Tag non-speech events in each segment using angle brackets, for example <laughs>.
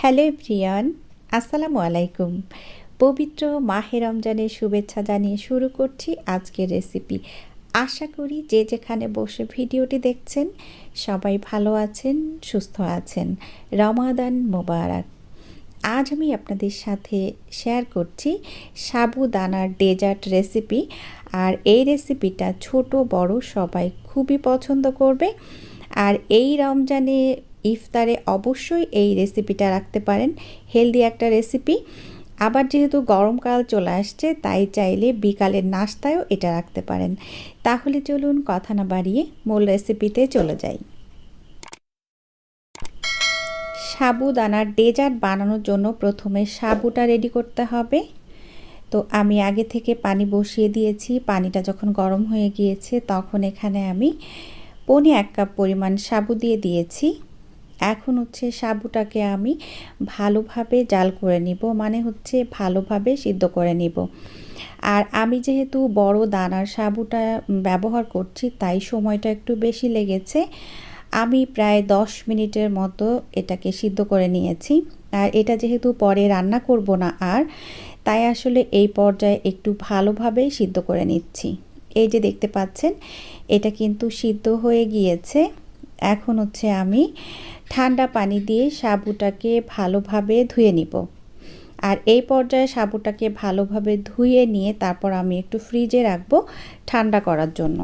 Hello Priyan আসসালামু আলাইকুম। পবিত্র মাহে রমজানের শুভেচ্ছা জানিয়ে শুরু করছি আজকের রেসিপি। আশা করি যে যেখানে বসে ভিডিওটি দেখছেন, সবাই ভালো আছেন, সুস্থ আছেন। রমাদান মোবারক। আজ আমি আপনাদের সাথে শেয়ার করছি সাবুদানার ডেজার্ট রেসিপি আর এই রেসিপিটা ছোট, বড় সবাই খুবই পছন্দ করবে। আর এই রমজানে ইফতারে অবশ্যই এই রেসিপিটা রাখতে পারেন। হেলদি একটা রেসিপি আবার যেহেতু গরমকাল চলে আসছে, তাই চাইলে বিকালের নাস্তায়ও এটা রাখতে পারেন। তাহলে চলুন কথা না বাড়িয়ে মূল রেসিপিতে চলে যাই। সাবুদানার ডেজার্ট বানানোর জন্য প্রথমে সাবুটা রেডি করতে হবে। তো আমি আগে থেকে পানি বসিয়ে দিয়েছি। পানিটা যখন গরম হয়ে গিয়েছে, তখন এখানে আমি পনি এক কাপ পরিমাণ সাবু দিয়ে দিয়েছি। এখন হচ্ছে সাবুটাকে আমি ভালোভাবে জাল করে নিব মানে হচ্ছে ভালোভাবে সিদ্ধ করে নিব। আর আমি যেহেতু বড় দানার সাবুটা ব্যবহার করছি, তাই সময়টা একটু বেশি লেগেছে। আমি প্রায় দশ মিনিটের মতো এটাকে সিদ্ধ করে নিয়েছি। আর এটা যেহেতু পরে রান্না করব না আর, তাই আসলে এই পর্যায়ে একটু ভালোভাবেই সিদ্ধ করে নিচ্ছি। এই যে দেখতে পাচ্ছেন, এটা কিন্তু সিদ্ধ হয়ে গিয়েছে। এখন হচ্ছে আমি ঠান্ডা পানি দিয়ে সাবুটাকে ভালোভাবে ধুয়ে নিব। আর এই পর্যায়ে সাবুটাকে ভালোভাবে ধুয়ে নিয়ে তারপর আমি একটু ফ্রিজে রাখব ঠান্ডা করার জন্য।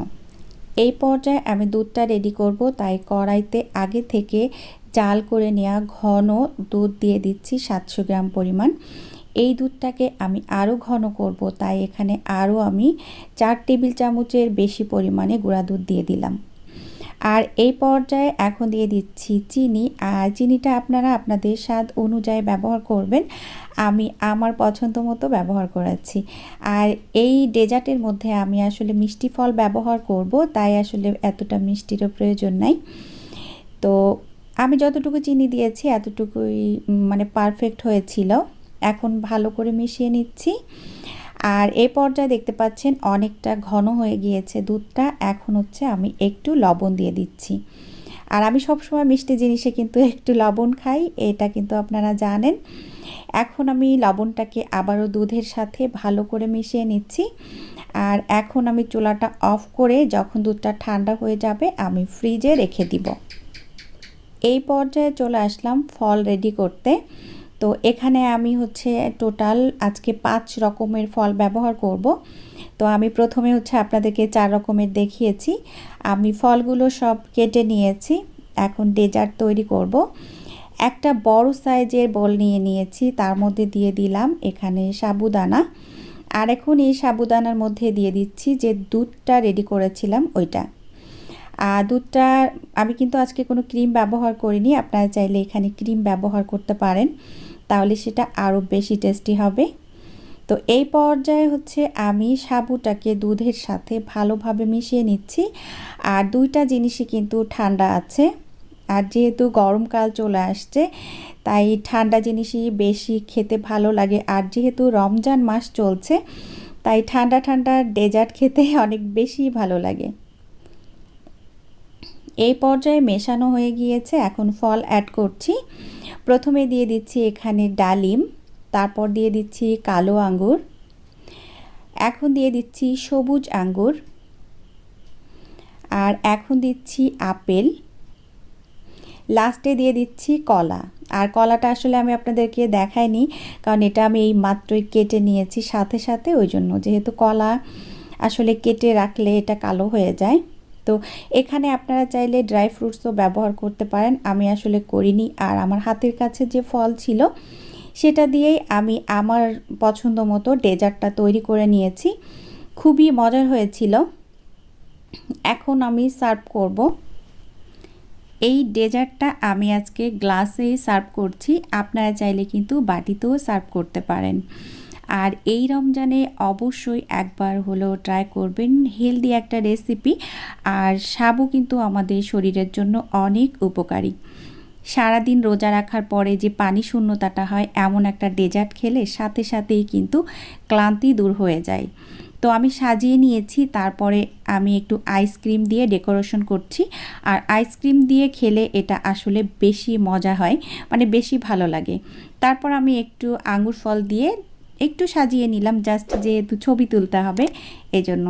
এই পর্যায়ে আমি দুধটা রেডি করব, তাই কড়াইতে আগে থেকে জাল করে নেওয়া ঘন দুধ দিয়ে দিচ্ছি সাতশো গ্রাম পরিমাণ। এই দুধটাকে আমি আরও ঘন করব, তাই এখানে আরও আমি চার টেবিল চামচের বেশি পরিমাণে গুঁড়া দুধ দিয়ে দিলাম। আর এই পর্যায়ে এখন দিয়ে দিচ্ছি চিনি। আর চিনিটা আপনারা আপনাদের স্বাদ অনুযায়ী ব্যবহার করবেন। আমি আমার পছন্দ মতো ব্যবহার করেছি। আর এই ডেজার্টের মধ্যে আমি আসলে মিষ্টি ফল ব্যবহার করব, তাই আসলে এতটা মিষ্টিরও প্রয়োজন নাই। তো আমি যতটুকু চিনি দিয়েছি, এতটুকুই মানে পারফেক্ট হয়েছিল। এখন ভালো করে মিশিয়ে নিচ্ছি। আর এ পর্যায়ে দেখতে পাচ্ছেন অনেকটা ঘন হয়ে গিয়েছে দুধটা। এখন হচ্ছে আমি একটু লবণ দিয়ে দিচ্ছি। আর আমি সবসময় মিষ্টি জিনিসে কিন্তু <laughs> একটু লবণ খাই, এটা কিন্তু আপনারা জানেন। এখন আমি লবণটাকে আবারও দুধের সাথে ভালো করে মিশিয়ে নিচ্ছি। আর এখন আমি চুলাটা অফ করে যখন দুধটা ঠান্ডা হয়ে যাবে, আমি ফ্রিজে রেখে দিব। এই পর্যায়ে চলে আসলাম ফল রেডি করতে। তো এখানে আমি হচ্ছে টোটাল আজকে পাঁচ রকমের ফল ব্যবহার করব। তো আমি প্রথমে হচ্ছে আপনাদেরকে চার রকমের দেখিয়েছি। আমি ফলগুলো সব কেটে নিয়েছি, এখন ডেজার্ট তৈরি করব। একটা বড় সাইজের বল নিয়ে নিয়েছি, তার মধ্যে দিয়ে দিলাম এখানে সাবুদানা। আর এখন এই সাবুদানার মধ্যে দিয়ে দিচ্ছি যে দুধটা রেডি করেছিলাম ওইটা। আর দুধটা আমি কিন্তু আজকে কোনো ক্রিম ব্যবহার করিনি, আপনারা চাইলে এখানে ক্রিম ব্যবহার করতে পারেন। তাহলে সেটা আরও বেশি টেস্টি হবে। তো এই পর্যায়ে হচ্ছে আমি সাবুটাকে দুধের সাথে ভালোভাবে মিশিয়ে নিচ্ছি। আর দুইটা জিনিসই কিন্তু ঠান্ডা আছে। আর যেহেতু গরমকাল চলে আসছে, তাই ঠান্ডা জিনিসই বেশি খেতে ভালো লাগে। আর যেহেতু রমজান মাস চলছে, তাই ঠান্ডা ঠান্ডা ডেজার্ট খেতে <laughs> অনেক বেশি ভালো লাগে। এই পর্যায়ে মেশানো হয়ে গিয়েছে, এখন ফল অ্যাড করছি। প্রথমে দিয়ে দিচ্ছি এখানে ডালিম, তারপর দিয়ে দিচ্ছি কালো আঙ্গুর, এখন দিয়ে দিচ্ছি সবুজ আঙ্গুর, আর এখন দিচ্ছি আপেল, লাস্টে দিয়ে দিচ্ছি কলা। আর কলাটা আসলে আমি আপনাদেরকে দেখাইনি, কারণ এটা আমি এই মাত্রই কেটে নিয়েছি সাথে সাথে, ওই জন্য যেহেতু কলা আসলে কেটে রাখলে এটা কালো হয়ে যায়। তো এখানে আপনারা চাইলে ড্রাই ফ্রুটসও ব্যবহার করতে পারেন। আমি আসলে করিনি। আর আমার হাতের কাছে যে ফল ছিল, সেটা দিয়েই আমি আমার পছন্দ মতো ডেজার্টটা তৈরি করে নিয়েছি। খুবই মজার হয়েছিল। এখন আমি সার্ভ করব। এই ডেজার্টটা আমি আজকে গ্লাসেই সার্ভ করছি। আপনারা চাইলে কিন্তু বাটিতেও সার্ভ করতে পারেন। আর এই রমজানে অবশ্যই একবার হলেও ট্রাই করবেন হেলদি একটা রেসিপি আর সাবু কিন্তু আমাদের শরীরের জন্য অনেক উপকারী। সারাদিন রোজা রাখার পরে যে পানি শূন্যতাটা হয়, এমন একটা ডেজার্ট খেলে সাথে সাথেই কিন্তু ক্লান্তি দূর হয়ে যায়। তো আমি সাজিয়ে নিয়েছি, তারপরে আমি একটু আইসক্রিম দিয়ে ডেকোরেশন করছি। আর আইসক্রিম দিয়ে খেলে এটা আসলে বেশি মজা হয় মানে বেশি ভালো লাগে। তারপর আমি একটু আঙুর ফল দিয়ে একটু সাজিয়ে নিলাম জাস্ট যেহেতু ছবি তুলতে হবে, এজন্য।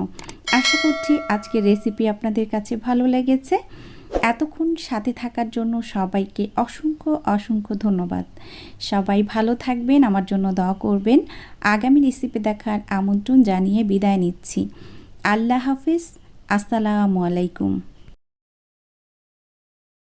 আশা করছি আজকের রেসিপি আপনাদের কাছে ভালো লেগেছে। এতক্ষণ সাথে থাকার জন্য সবাইকে অসংখ্য অসংখ্য ধন্যবাদ। সবাই ভালো থাকবেন, আমার জন্য দোয়া করবেন। আগামী রেসিপি দেখার আমন্ত্রণ জানিয়ে বিদায় নিচ্ছি। আল্লাহ হাফিজ, আসসালামু আলাইকুম।